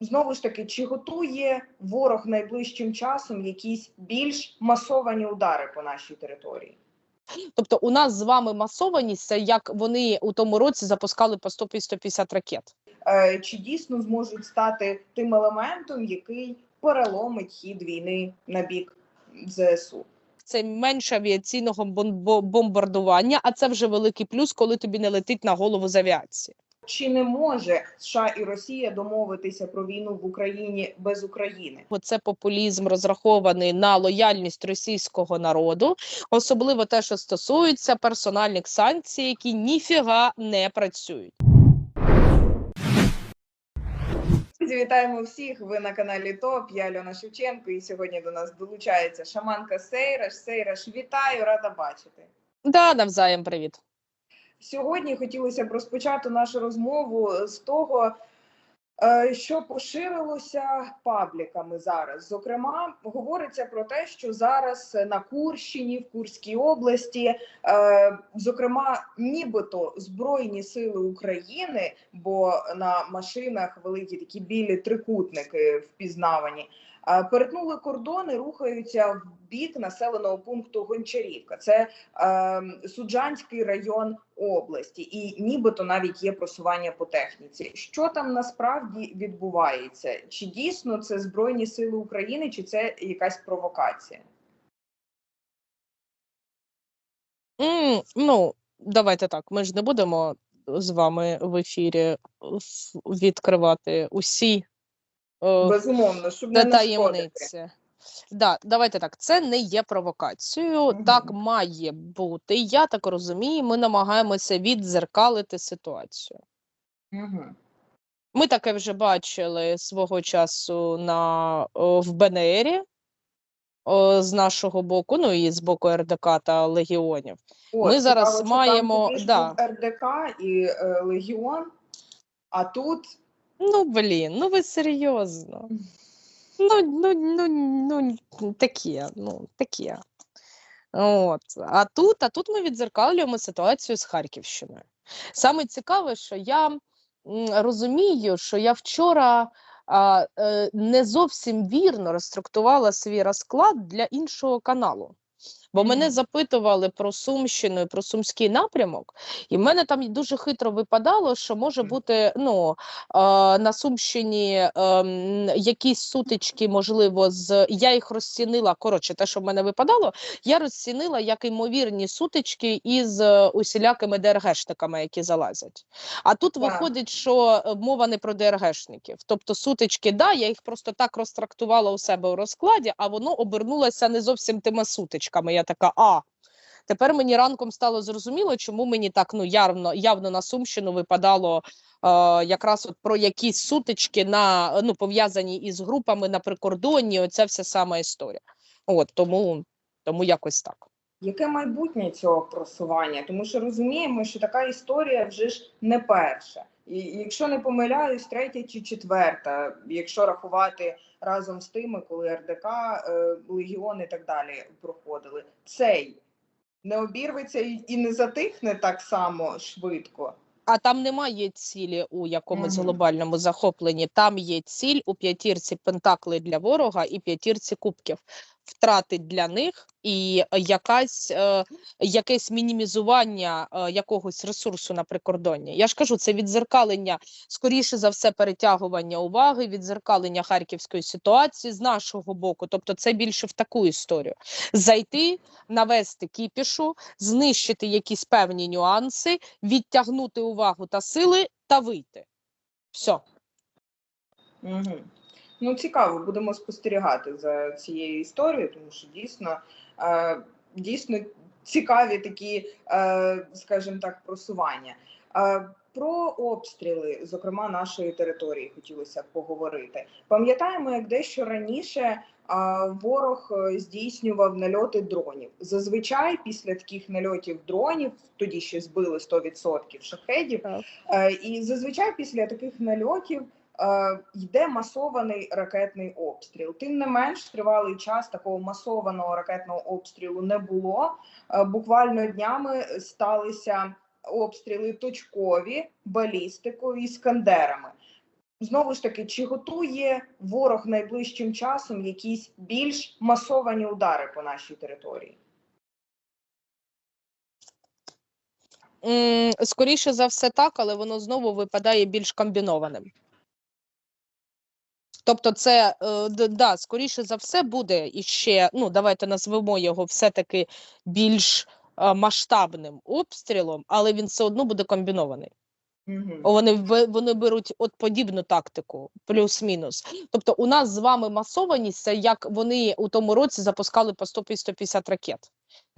Знову ж таки, чи готує ворог найближчим часом якісь більш масовані удари по нашій території? Тобто, у нас з вами масованість це як вони у тому році запускали по 150 ракет. Е, Чи дійсно зможуть стати тим елементом, який переломить хід війни на бік ЗСУ? Це менше авіаційного бомбардування, а це вже великий плюс, коли тобі не летить на голову з авіації. Чи не може США і Росія домовитися про війну в Україні без України? Бо це популізм розрахований на лояльність російського народу, особливо те, що стосується персональних санкцій, які ніфіга не працюють. Вітаємо всіх. Ви на каналі ТОП. Я Альона Шевченко, і сьогодні до нас долучається шаманка Сейраш. Сейраш, вітаю, рада бачити. Да, навзаєм привіт. Сьогодні хотілося б розпочати нашу розмову з того, е, що поширилося пабліками зараз. Зокрема, говориться про те, що зараз на Курщині, в Курській області, е, зокрема, нібито Збройні сили України, бо на машинах великі такі білі трикутники впізнавані. Е, Перетнули кордони, рухаються в бік населеного пункту Гончарівка. Це е, Суджанський район області, і нібито навіть є просування по техніці. Що там насправді відбувається? Чи дійсно це Збройні Сили України, чи це якась провокація? М, ну, давайте так. Ми ж не будемо з вами в ефірі відкривати усі е, Безумовно, щоб не таємниці. Да, давайте так. Це не є провокацією. Мгм. Так має бути. Я так розумію. Ми намагаємося віддзеркалити ситуацію. Угу. Ми таке вже бачили свого часу на о, в БНРі о, з нашого боку, ну і з боку РДК та Легіонів. Ми зараз маємо- да. РДК і е, Легіон, а тут Ну блін, ну ви серйозно. Ну, ну, ну, ну таке, ну таке. От. А тут, а тут ми відзеркалюємо ситуацію з Харківщиною. Саме цікаве, що я розумію, що я вчора а, е, не зовсім вірно розструктувала свій розклад для іншого каналу. Бо мене запитували про Сумщину і про Сумський напрямок, і в мене там дуже хитро випадало, що може бути ну, на Сумщині ем, якісь сутички, можливо, з я їх розцінила. Коротше, те, що в мене випадало, я розцінила як ймовірні сутички із е, усілякими ДРГшниками, які залазять. А тут Так. виходить, що е, мова не про ДРГшників. Тобто сутички, да, я їх просто так розтрактувала у себе у розкладі, а воно обернулося не зовсім тими сутичками. Я така, а. Тепер мені ранком стало зрозуміло, чому мені так ну явно явно на Сумщину випадало е, якраз от про якісь сутички на ну пов'язані із групами на прикордонні. Оця вся сама історія. От тому, тому якось так. яке майбутнє цього просування? Тому що розуміємо, що така історія вже ж не перша. І якщо не помиляюсь, третя чи четверта, якщо рахувати разом з тими, коли РДК, е, Легіон і так далі проходили, цей не обірветься і не затихне так само швидко. А там немає цілі у якомусь Мгм. глобальному захопленні. Там є ціль у п'ятірці пентакли для ворога і п'ятірці кубків. Втрати для них і якась е, якесь мінімізування е, якогось ресурсу на прикордонні. Я ж кажу, це відзеркалення, скоріше за все, перетягування уваги, відзеркалення харківської ситуації з нашого боку. Тобто, це більше в таку історію: зайти, навести кіпішу, знищити якісь певні нюанси, відтягнути увагу та сили та вийти. Все. Угу. Ну, цікаво, будемо спостерігати за цією історією, тому що дійсно, е, дійсно цікаві такі, е, скажімо так, просування. Е, про обстріли, зокрема нашої території, хотілося б поговорити. Пам'ятаємо, як дещо раніше ворог здійснював нальоти дронів. Зазвичай після таких нальотів дронів, тоді ще збили 100% шахедів, і зазвичай після таких нальотів йде масований ракетний обстріл. Тим не менш, тривалий час такого масованого ракетного обстрілу не було. Е, буквально днями сталися обстріли точкові балістикою і скандерами. знову ж таки, чи готує ворог найближчим часом якісь більш масовані удари по нашій території? Скоріше за все так, але воно знову випадає більш комбінованим. Тобто, це е, да, скоріше за все буде іще, ну давайте назвемо його все-таки більш е, масштабним обстрілом, але він все одно буде комбінований. Угу. Вони вони беруть от подібну тактику, плюс-мінус. Тобто, у нас з вами масованість це як вони у тому році запускали по 150 ракет.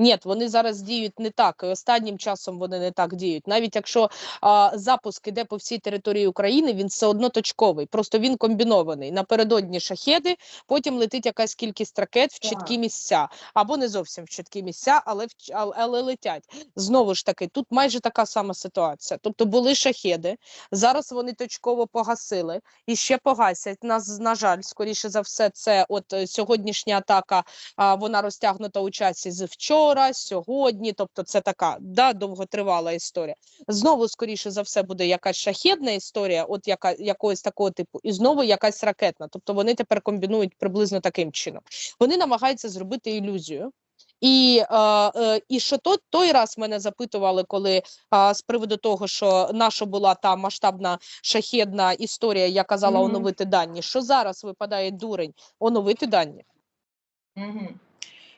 Ні, вони зараз діють не так. Останнім часом вони не так діють. Навіть якщо а, запуск іде по всій території України, він все одно точковий. Просто він комбінований. Напередодні шахеди, потім летить якась кількість ракет в чіткі місця, або не зовсім в чіткі місця, але в але, але летять. Знову ж таки, тут майже така сама ситуація. Тобто були шахеди, зараз вони точково погасили і ще погасять. Нас на жаль, скоріше за все, це от е, сьогоднішня атака. А, вона розтягнута у часі з вчора, сьогодні. Тобто, це така да, довготривала історія. Знову, скоріше за все, буде якась шахедна історія, от яка якогось такого типу, і знову якась ракетна. Тобто вони тепер комбінують приблизно таким чином. Вони намагаються зробити ілюзію. І, е, е, і що то, той раз мене запитували, коли а, з приводу того, що наша була та масштабна шахедна історія, я казала Мгм. оновити дані. Що зараз випадає дурень? Оновити дані. Угу.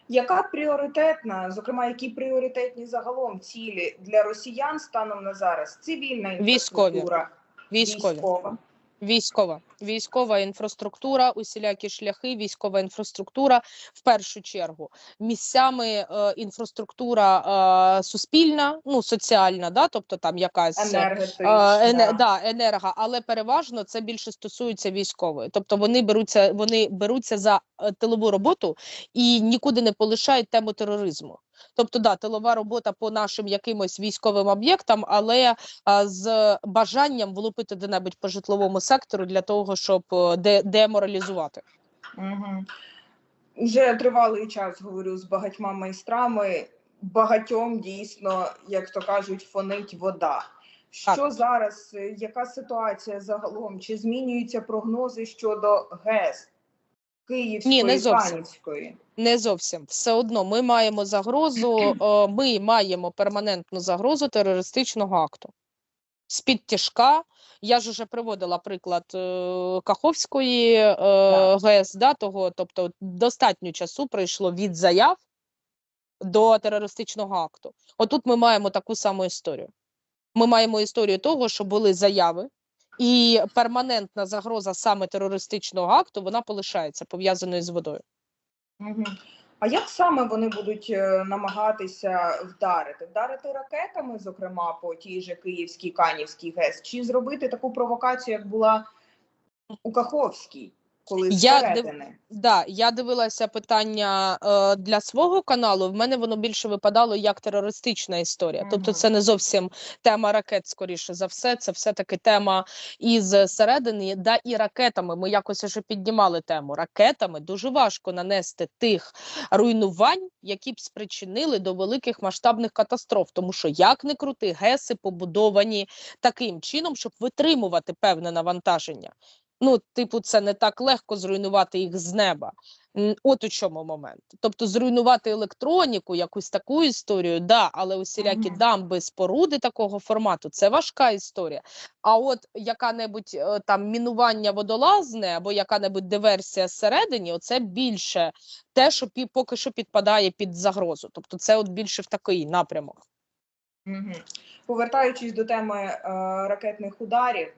Яка пріоритетна, зокрема, які пріоритетні загалом цілі для росіян станом на зараз? Цивільна інфраструктура, Військові. військова. Військова, військова інфраструктура, усілякі шляхи, військова інфраструктура в першу чергу. Місцями е, інфраструктура е, суспільна, ну соціальна, да, тобто там якась е. Е, да, енерго, але переважно це більше стосується військової. Тобто вони беруться, вони беруться за е, тилову роботу і нікуди не полишають тему тероризму. Тобто, да, тилова робота по нашим якимось військовим об'єктам, але а, з бажанням влупити де-небудь по житловому сектору для того, щоб де, деморалізувати. Угу. Вже тривалий час говорю з багатьма майстрами. Багатьом дійсно, як то кажуть, фонить вода. Що Так. зараз, е, яка ситуація загалом? Чи змінюються прогнози щодо ГЕС Київської Ні, не зовсім. Не зовсім все одно. Ми маємо загрозу. е, Ми маємо перманентну загрозу терористичного акту. З-під тяжка. Я ж уже приводила приклад е, Каховської е, ГЕС, да, того, тобто достатньо часу пройшло від заяв до терористичного акту. Отут ми маємо таку саму історію. Ми маємо історію того, що були заяви, і перманентна загроза саме терористичного акту вона полишається пов'язаною з водою. А як саме вони будуть е, намагатися вдарити? Вдарити ракетами, зокрема, по тій же Київській Канівській ГЕС, чи зробити таку провокацію, як була у Каховській, коли Я див- Да, я дивилася питання е, для свого каналу. В мене воно більше випадало як терористична історія. Тобто, це не зовсім тема ракет, скоріше за все. Це все таки тема із середини, да і ракетами. Ми якось вже піднімали тему. Ракетами дуже важко нанести тих руйнувань, які б спричинили до великих масштабних катастроф. Тому що як не крути, геси побудовані таким чином, щоб витримувати певне навантаження. Ну, типу, це не так легко зруйнувати їх з неба. От у чому момент. Тобто, зруйнувати електроніку, якусь таку історію, да, але усілякі Мгм. дамби, споруди такого формату це важка історія. А от яка-небудь е, там мінування водолазне або яка-небудь диверсія зсередині, оце більше те, що пі- поки що підпадає під загрозу. Тобто, це от більше в такий напрямок. Угу. Повертаючись до теми е, ракетних ударів,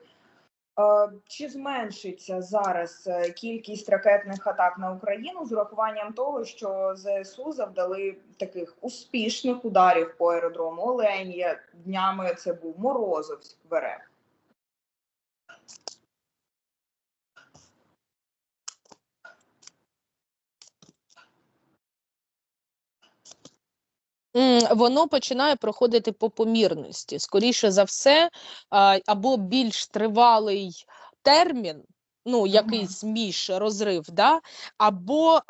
чи зменшиться зараз е, кількість ракетних атак на Україну з урахуванням того, що ЗСУ завдали таких успішних ударів по аеродрому Оленія? Днями це був Морозовськ в. М, Воно починає проходити по помірності. Скоріше за все, або більш тривалий термін, ну, якийсь між розрив, да? або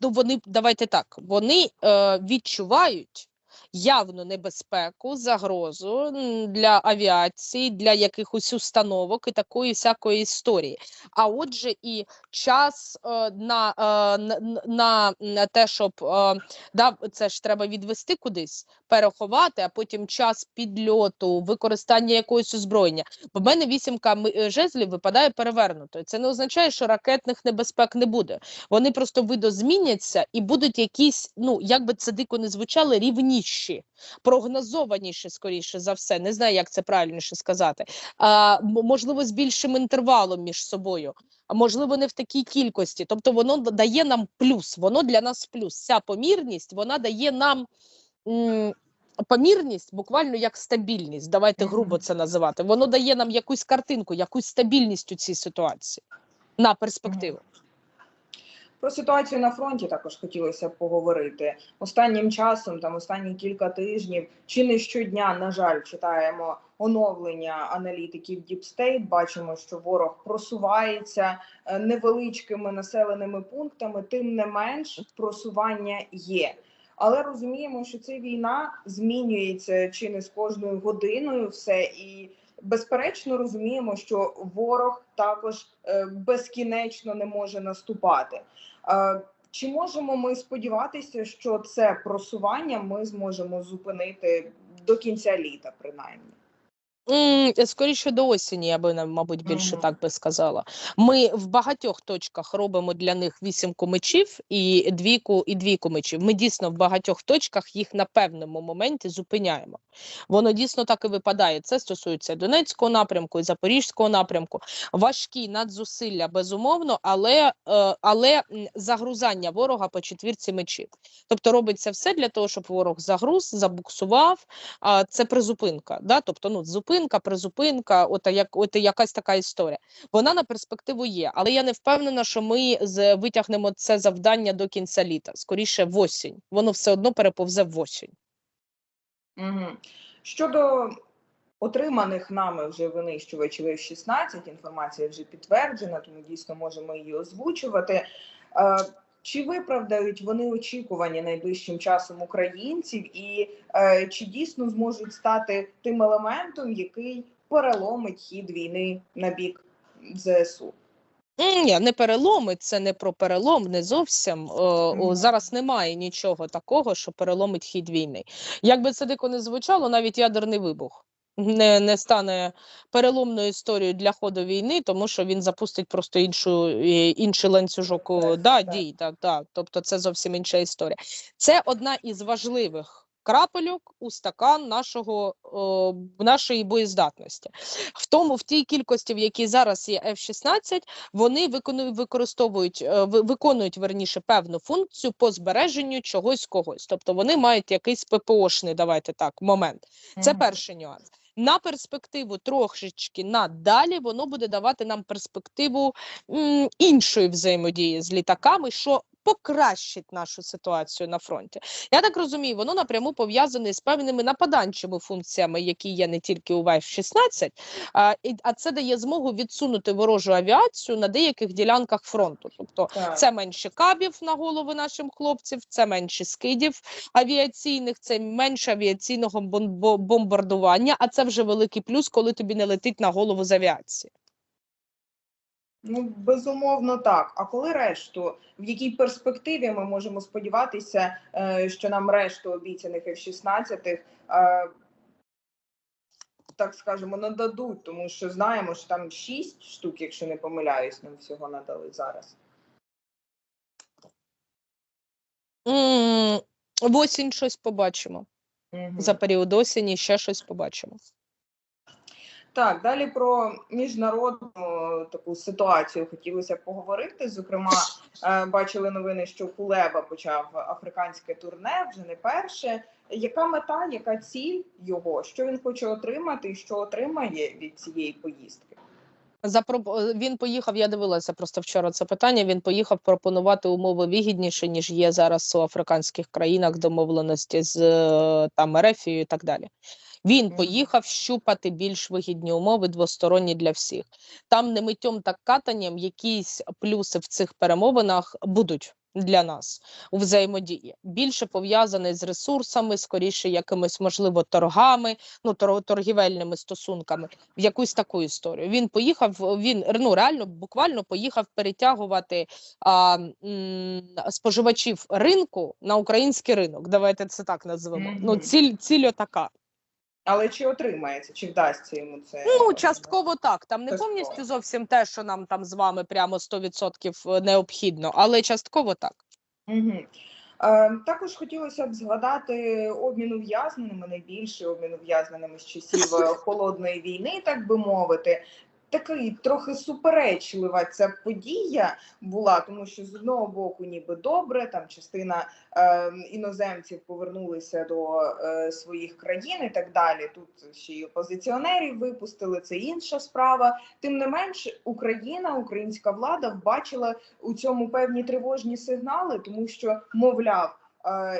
ну, вони, давайте так, вони е, відчувають явну небезпеку, загрозу для авіації, для якихось установок і такої всякої історії. А отже, і час е, на, е, на, на, те, щоб е, да, це ж треба відвести кудись, переховати, а потім час підльоту, використання якогось озброєння. Бо в мене вісімка е, жезлів випадає перевернуто. Це не означає, що ракетних небезпек не буде. Вони просто видозміняться і будуть якісь, ну як би це дико не звучали, рівніші, прогнозованіші, скоріше за все. Не знаю, як це правильніше сказати. А, можливо, з більшим інтервалом між собою. А можливо, не в такій кількості. Тобто, воно дає нам плюс. Воно для нас плюс. Ця помірність вона дає нам. м, Помірність буквально як стабільність, давайте грубо це називати. Воно дає нам якусь картинку, якусь стабільність у цій ситуації на перспективу. Про ситуацію на фронті також хотілося б поговорити. Останнім часом, там останні кілька тижнів, чи не щодня, на жаль, читаємо оновлення аналітиків State. Бачимо, що ворог просувається е, невеличкими населеними пунктами, тим не менш просування є. Але розуміємо, що ця війна змінюється чи не з кожною годиною все і. Безперечно, розуміємо, що ворог також е, безкінечно не може наступати. Е, Чи можемо ми сподіватися, що це просування ми зможемо зупинити до кінця літа, принаймні? М, Скоріше до осені, я би мабуть, більше Мгм. так би сказала. Ми в багатьох точках робимо для них вісімку мечів і двійку, і двійку мечів. Ми дійсно в багатьох точках їх на певному моменті зупиняємо. Воно дійсно так і випадає. Це стосується Донецького напрямку і Запорізького напрямку. Важкі надзусилля, безумовно, але, е, але м, загрузання ворога по четвірці мечів. Тобто робиться все для того, щоб ворог загруз, забуксував, а це призупинка. Да? Тобто, ну, зупинка, призупинка, от, як, от якась така історія. Вона на перспективу є, але я не впевнена, що ми з, витягнемо це завдання до кінця літа. Скоріше в осінь. Воно все одно переповзе в осінь. Угу. Щодо отриманих нами вже винищувачів F-16, інформація вже підтверджена, тому дійсно можемо її озвучувати. Чи виправдають вони очікування найближчим часом українців, і е, чи дійсно зможуть стати тим елементом, який переломить хід війни на бік ЗСУ? Ні, не переломить, це не про перелом, не зовсім. Е, о, зараз немає нічого такого, що переломить хід війни. Як би це дико не звучало, навіть ядерний вибух не, не стане переломною історією для ходу війни, тому що він запустить просто іншу, інший ланцюжок Так, да, так. дій. Так, так. Тобто це зовсім інша історія. Це одна із важливих крапельок у стакан нашого, о, нашої боєздатності. В тому, в тій кількості, в якій зараз є F-16, вони виконують, використовують, е, ви- виконують верніше певну функцію по збереженню чогось когось. Тобто вони мають якийсь ППОшний, давайте так, момент. Це Мгм. перший нюанс. На перспективу трошечки надалі воно буде давати нам перспективу іншої взаємодії з літаками, що покращить нашу ситуацію на фронті. Я так розумію, воно напряму пов'язане з певними нападанчими функціями, які є не тільки у F-16, а, а це дає змогу відсунути ворожу авіацію на деяких ділянках фронту. Тобто Так. це менше кабів на голови нашим хлопців, це менше скидів авіаційних, це менше авіаційного бомбардування. А це вже великий плюс, коли тобі не летить на голову з авіації. Ну, безумовно, так. А коли решту, в якій перспективі ми можемо сподіватися, е, що нам решту обіцяних F-16, е, так скажемо, нададуть, тому що знаємо, що там 6 штук, якщо не помиляюсь, нам всього надали зараз. В осінь щось побачимо. Мгм. За період осені ще щось побачимо. Так, далі про міжнародну таку ситуацію хотілося поговорити. Зокрема, е, бачили новини, що Кулеба почав африканське турне вже не перше. Яка мета, яка ціль його? Що він хоче отримати, і що отримає від цієї поїздки? Запро... Він поїхав, я дивилася просто вчора це питання. Він поїхав пропонувати умови вигідніше, ніж є зараз у африканських країнах домовленості з е, там Ерефією і так далі. Він поїхав щупати більш вигідні умови двосторонні для всіх. Там не миттєм так катанням якісь плюси в цих перемовинах будуть. для нас у взаємодії. Більше пов'язаний з ресурсами, скоріше якимись, можливо, торгами, ну тор- торгівельними стосунками, в якусь таку історію. Він поїхав, він ну реально буквально поїхав перетягувати а, м, споживачів ринку на український ринок. Давайте це так назвемо. Ну, ціль, ціль отака. Але чи отримається, чи вдасться йому це? Ну, частково так. Там не Частково. повністю зовсім те, що нам там з вами прямо 100% необхідно, але частково так. Угу. Е, також хотілося б згадати обмін ув'язненими, найбільший обмін ув'язненими з часів е, холодної війни, так би мовити. Такий трохи суперечлива ця подія була, тому що з одного боку, ніби добре, там частина е, іноземців повернулися до е, своїх країн і так далі. Тут ще й опозиціонерів випустили, це інша справа. Тим не менш, Україна, українська влада вбачила у цьому певні тривожні сигнали, тому що, мовляв,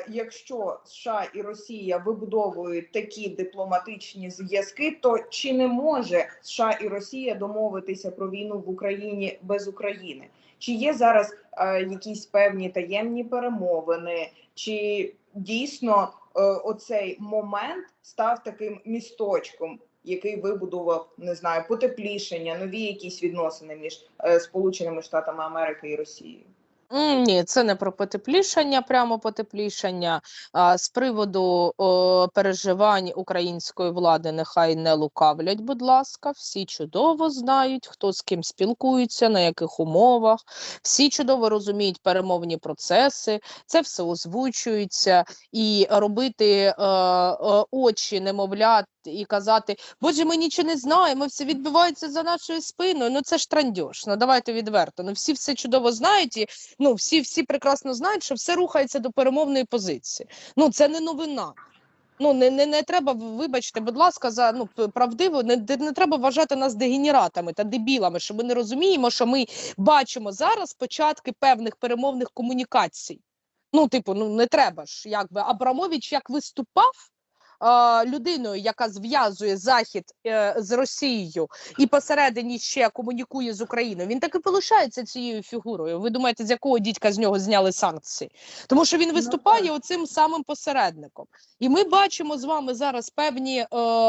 якщо США і Росія вибудовують такі дипломатичні зв'язки, то чи не може США і Росія домовитися про війну в Україні без України? Чи є зараз е, якісь певні таємні перемовини, чи дійсно е, оцей момент став таким місточком, який вибудував не знаю потеплішення, нові якісь відносини між е, Сполученими Штатами Америки і Росією? Ні, це не про потеплішання, прямо потеплішання. А з приводу о, переживань української влади, нехай не лукавлять, будь ласка. Всі чудово знають, хто з ким спілкується, на яких умовах. Всі чудово розуміють перемовні процеси. Це все озвучується, і робити е, е, очі немовлят і казати, Боже, ми нічого не знаємо, все відбувається за нашою спиною. Ну це ж трандьош. Ну давайте відверто. Ну всі все чудово знають, і ну всі всі прекрасно знають, що все рухається до перемовної позиції. Ну це не новина. Ну не, не, не треба вибачте, будь ласка, за ну правдиво, не, не треба вважати нас дегенератами та дебілами, що ми не розуміємо, що ми бачимо зараз початки певних перемовних комунікацій. Ну, типу, ну не треба ж, якби Абрамович як виступав. Людиною, яка зв'язує захід е, з Росією і посередині ще комунікує з Україною, він так і полишається цією фігурою. Ви думаєте, з якого дідька з нього зняли санкції? Тому що він Ну, виступає оцим самим посередником. І ми бачимо з вами зараз певні е,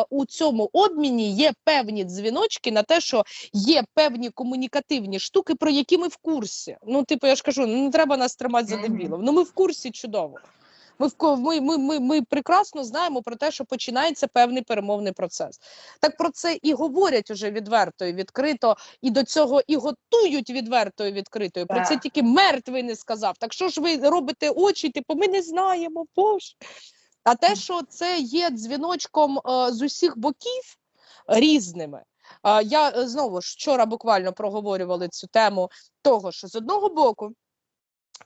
у цьому обміні є певні дзвіночки на те, що є певні комунікативні штуки, про які ми в курсі. Ну, типу, я ж кажу, ну не треба нас тримати за дебілом. Ну ми в курсі чудово. Ми, в ми, ми, ми, ми прекрасно знаємо про те, що починається певний перемовний процес. Так про це і говорять уже відверто і відкрито, і до цього і готують відверто і відкрито. І Про це тільки мертвий не сказав. Так що ж ви робите очі? Типу, ми не знаємо, боже. А те, що це є дзвіночком е, з усіх боків різними. Е, я знову ж вчора буквально проговорювали цю тему того, що з одного боку.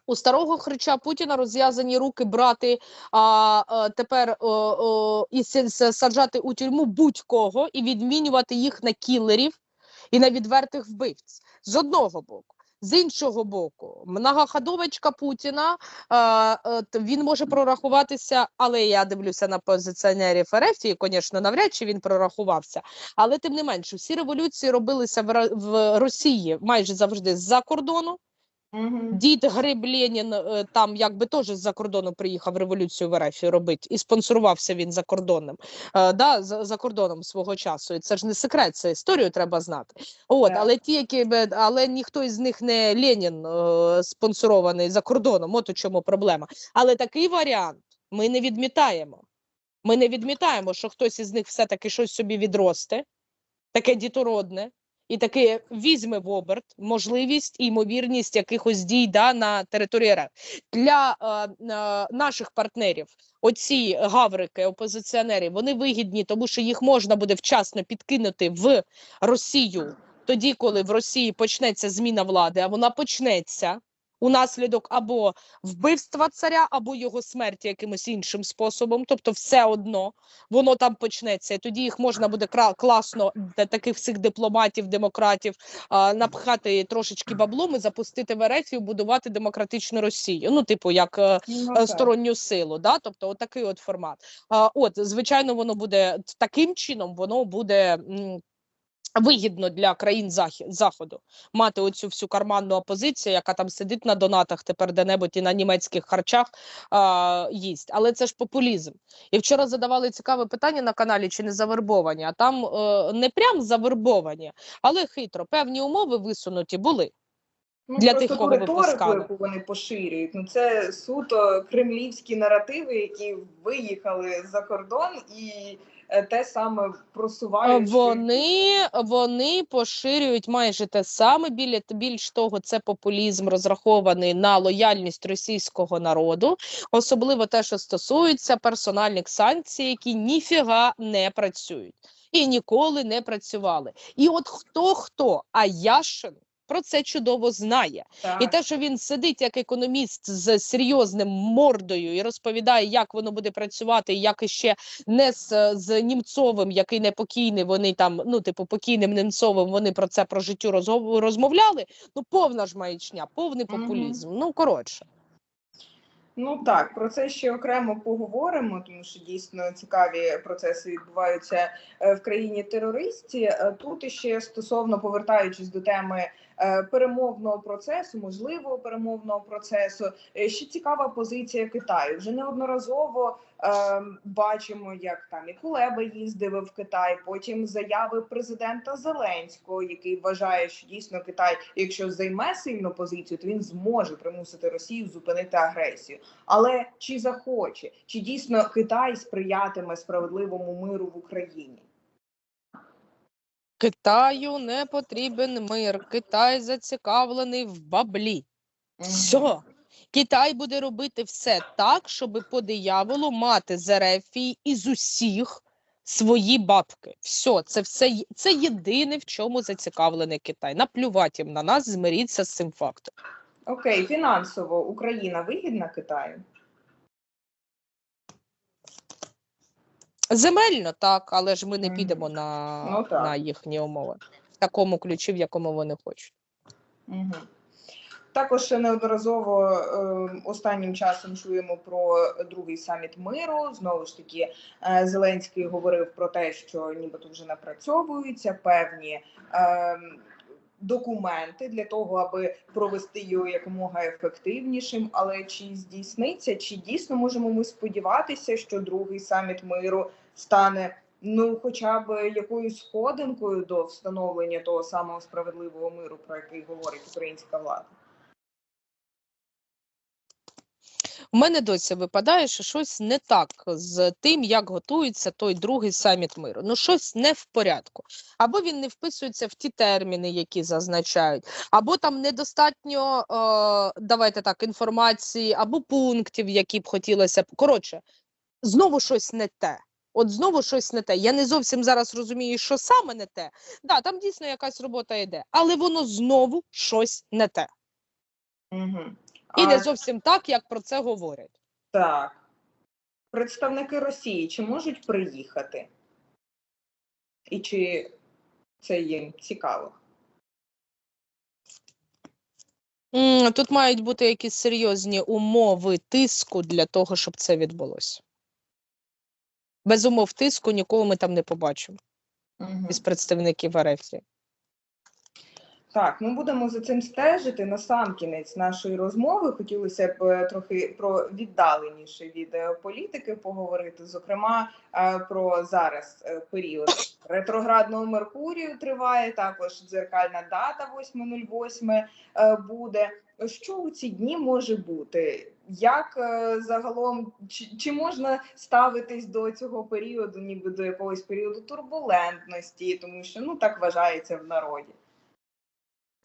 У старого хрича Путіна розв'язані руки брати а, а тепер о, о, і саджати у тюрму будь-кого і відмінювати їх на кілерів і на відвертих вбивць з одного боку. З іншого боку, многоходовочка Путіна а, е, він може прорахуватися, але я дивлюся на позиціонерів РФ, і, звісно, навряд чи він прорахувався. Але тим не менше, всі революції робилися в, в Росії майже завжди з-за кордону. Угу. Дід Гриб Ленін е, там якби теж з-за кордону приїхав революцію в РФ робити, і спонсорувався він за кордоном, е, да, за, за кордоном свого часу. І це ж не секрет, це історію треба знати. От, Так. але ті, які але ніхто із них не Ленін е, спонсорований за кордоном. От у чому проблема. Але такий варіант ми не відмітаємо. Ми не відмітаємо, що хтось із них все-таки щось собі відросте, таке дітородне, і таки візьме в оберт можливість і ймовірність якихось дій да, на території РФ. Для е, е, наших партнерів оці гаврики, опозиціонери, вони вигідні, тому що їх можна буде вчасно підкинути в Росію тоді, коли в Росії почнеться зміна влади, а вона почнеться. Унаслідок або вбивства царя, або його смерті якимось іншим способом, тобто все одно воно там почнеться. І тоді їх можна буде класно та- таких всіх дипломатів, демократів напхати трошечки баблом і запустити в РФ і будувати демократичну Росію. Ну, типу, як е, Ну, е, сторонню силу. Да? Тобто, отакий от формат. А, от, звичайно, воно буде таким чином, воно буде. Вигідно для країн заходу мати оцю всю карманну опозицію, яка там сидить на донатах тепер де-небудь і на німецьких харчах а, їсть. Але це ж популізм. І вчора задавали цікаве питання на каналі, чи не завербовані. А там е, не прям завербовані, але хитро певні умови висунуті були. Ну, Для тих, кого випускали. яку вони поширюють, ну це суто кремлівські наративи, які виїхали за кордон і те саме просувають. Вони, вони поширюють майже те саме. Біля більш того, це популізм розрахований на лояльність російського народу, особливо те, що стосується персональних санкцій, які ніфіга не працюють і ніколи не працювали. І от хто хто, а Яшин про це чудово знає. Так. І те, що він сидить як економіст з серйозним мордою і розповідає, як воно буде працювати, як іще не з, з Німцовим, який непокійний, вони там, ну, типу, покійним Німцовим, вони про це про життю розмовляли. Ну, повна ж маячня, повний популізм. Ну, коротше. Ну так, про це ще окремо поговоримо, тому що дійсно цікаві процеси відбуваються е, в країні терористі. Е, Тут іще стосовно повертаючись до теми перемовного процесу, можливого перемовного процесу, е, ще цікава позиція Китаю. Вже неодноразово е, бачимо, як там і Кулеба їздив в Китай. Потім заяви президента Зеленського, який вважає, що дійсно Китай, якщо займе сильну позицію, то він зможе примусити Росію зупинити агресію. Але чи захоче, чи дійсно Китай сприятиме справедливому миру в Україні? Китаю не потрібен мир. Китай зацікавлений в баблі. Все. Китай буде робити все так, щоб по дияволу мати з Ерефії із усіх свої бабки. Все, це все це єдине, в чому зацікавлений Китай. Наплювати їм на нас, змиріться з цим фактом. Окей, фінансово Україна вигідна Китаю? Земельно так, але ж ми не підемо на, Ну, на їхні умови в такому ключі, в якому вони хочуть. Угу. Також ще неодноразово е, останнім часом чуємо про другий саміт миру. Знову ж таки, е, Зеленський говорив про те, що нібито вже напрацьовуються певні е, документи для того, аби провести його якомога ефективнішим. Але чи здійсниться, чи дійсно можемо ми сподіватися, що другий саміт миру стане ну, хоча б якоюсь сходинкою до встановлення того самого справедливого миру, про який говорить українська влада? У мене досі випадає, що щось не так з тим, як готується той другий саміт миру. Ну, щось не в порядку. Або він не вписується в ті терміни, які зазначають, або там недостатньо, е, давайте так, інформації, або пунктів, які б хотілося б. Коротше, знову щось не те. От знову щось не те. Я не зовсім зараз розумію, що саме не те. Да, там дійсно якась робота йде, але воно знову щось не те. Угу. І не зовсім так, як про це говорять. Так. Представники Росії чи можуть приїхати? І чи це їм цікаво? Тут мають бути якісь серйозні умови тиску для того, щоб це відбулося. Без умов тиску нікого ми там не побачимо Угу. із представників РФ. Так, ми будемо за цим стежити. На сам кінець нашої розмови хотілося б е, трохи про віддаленіше від е, політики поговорити. Зокрема, е, про зараз період ретроградного Меркурію триває. Також дзеркальна дата 8.08 е, буде. Що у ці дні може бути? Як загалом чи, чи можна ставитись до цього періоду, ніби до якогось періоду турбулентності, тому що ну так вважається в народі.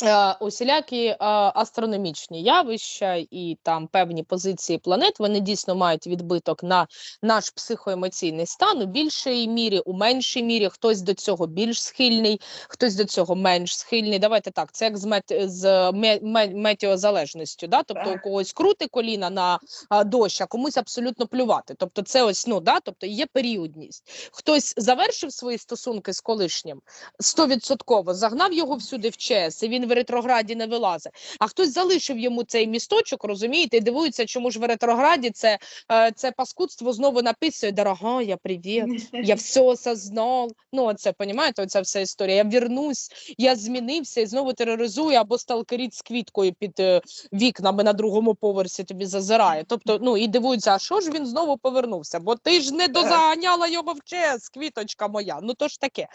Е, усілякі е, астрономічні явища і там певні позиції планет вони дійсно мають відбиток на наш психоемоційний стан у більшій мірі, у меншій мірі. Хтось до цього більш схильний, хтось до цього менш схильний. Давайте так, це як з мет з ме- ме- метеозалежністю. Да? Тобто у когось крути коліна на дощ, а комусь абсолютно плювати. Тобто, це ось ну да, тобто є періодність. Хтось завершив свої стосунки з колишнім стовідсотково, загнав його всюди в ЧС, і він в ретрограді не вилазить. А хтось залишив йому цей місточок, розумієте, і дивується, чому ж в ретрограді це е, це паскудство знову написує дорога, я привіт, я все осознал. Ну, оце, понімаєте, оця вся історія. Я вернусь, я змінився і знову тероризую або сталкеріть з квіткою під е, вікнами на другому поверсі тобі зазирає. Тобто, ну і дивуються, а що ж він знову повернувся? Бо ти ж не дозаганяла його в чес, квіточка моя. Ну то ж таке.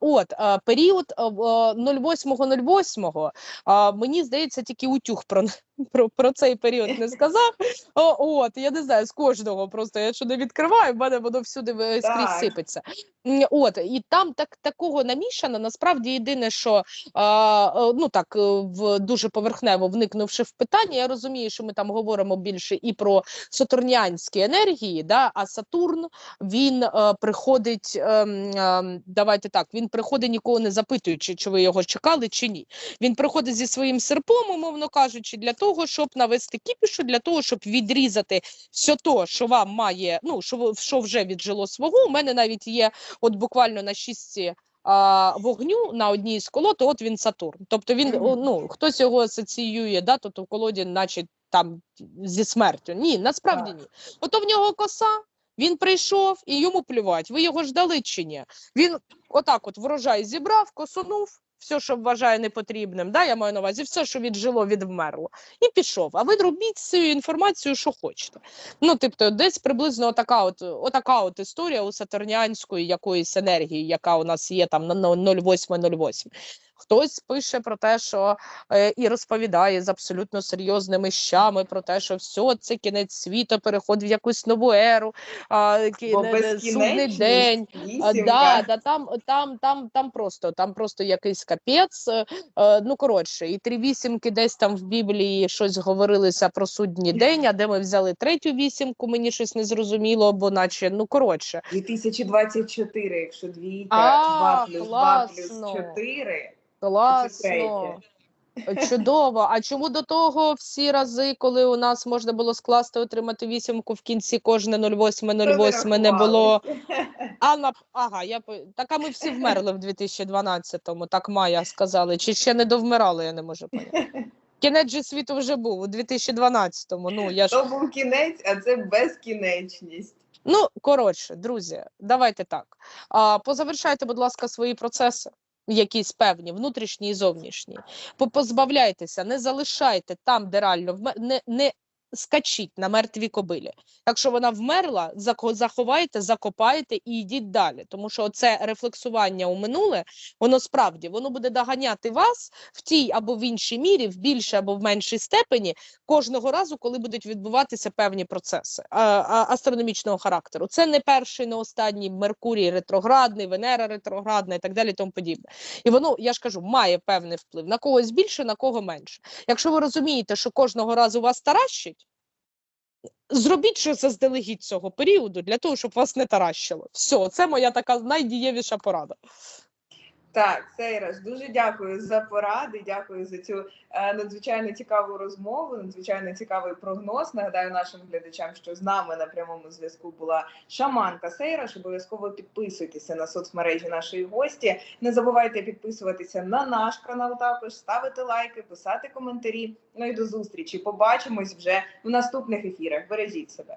От е, період 08.08 08 восьмого. Мені здається, тільки утюг про про, про цей період не сказав. О, от, я не знаю, з кожного просто я що не відкриваю, в мене воно всюди скрізь Так. сипеться. От, і там так, такого намішано. Насправді єдине, що а, е, ну так е, в дуже поверхнево вникнувши в питання, я розумію, що ми там говоримо більше і про сатурнянські енергії, да, а Сатурн він е, приходить, ем, ем, давайте так, він приходить нікого не запитуючи, чи ви його чекали, чи ні. Він приходить зі своїм серпом, умовно кажучи, для того, щоб навести кіпішу, для того, щоб відрізати все то, що вам має, ну що що вже віджило свого. У мене навіть є, от буквально на шістці. А, вогню на одній з колод, от він Сатурн. Тобто він ну хтось його асоціює, да, тобто в колоді, наче там зі смертю. Ні, насправді ні. Ото в нього коса, він прийшов і йому плювать. Ви його ждали чи ні? Він отак, от врожай зібрав, косунув. Все, що вважає непотрібним, да, я маю на увазі, все, що віджило, відвмерло, і пішов. А ви робіть цю інформацію, що хочете. Ну, тобто, десь приблизно отака от, отака от історія у сатурнянської якоїсь енергії, яка у нас є там на 08.08. Хтось пише про те, що е, і розповідає з абсолютно серйозними щами про те, що все, це кінець світу, переход в якусь нову еру, а, кі- Бо не- не- судний день. А, да, да, там, там, там, там просто, там просто якийсь капець. е, ну коротше, і три вісімки десь там в Біблії щось говорилися про судній день. А де ми взяли третю вісімку, мені щось не зрозуміло, бо наче ну коротше. 2024, якщо двійка, А, 2 плюс 2 плюс класно. 4. Класно. Чудово. А чому до того всі рази, коли у нас можна було скласти, отримати вісімку в кінці кожне 08.08 не було. А на ага, я так а ми всі вмерли в 2012-му, так Майя сказали. Чи ще не довмирали, я не можу поняти. Кінець же світу вже був у 2012-му. Ну я ж То був кінець, а це безкінечність. ну коротше, друзі, давайте так. А, позавершайте, будь ласка, свої процеси. Якісь певні, внутрішні і зовнішні. Позбавляйтеся, не залишайте там, де реально не, не скачіть на мертвій кобилі. Якщо вона вмерла, заховайте, закопайте і йдіть далі. Тому що це рефлексування у минуле, воно справді воно буде доганяти вас в тій або в іншій мірі, в більшій або в меншій степені, кожного разу, коли будуть відбуватися певні процеси астрономічного характеру. Це не перший, не останній Меркурій ретроградний, Венера ретроградна і так далі, тому подібне. І воно, я ж кажу, має певний вплив на когось більше, на кого менше. Якщо ви розумієте, що кожного разу вас таращить. Зробіть щось заздалегідь цього періоду для того, щоб вас не таращило. Все, це моя така найдієвіша порада. Так, Сейраж, дуже дякую за поради. Дякую за цю е, надзвичайно цікаву розмову, надзвичайно цікавий прогноз. Нагадаю нашим глядачам, що з нами на прямому зв'язку була шаманка Сейраж. Обов'язково підписуйтеся на соцмережі нашої гості. Не забувайте підписуватися на наш канал. Також ставити лайки, писати коментарі. Ну і до зустрічі. Побачимось вже в наступних ефірах. Бережіть себе.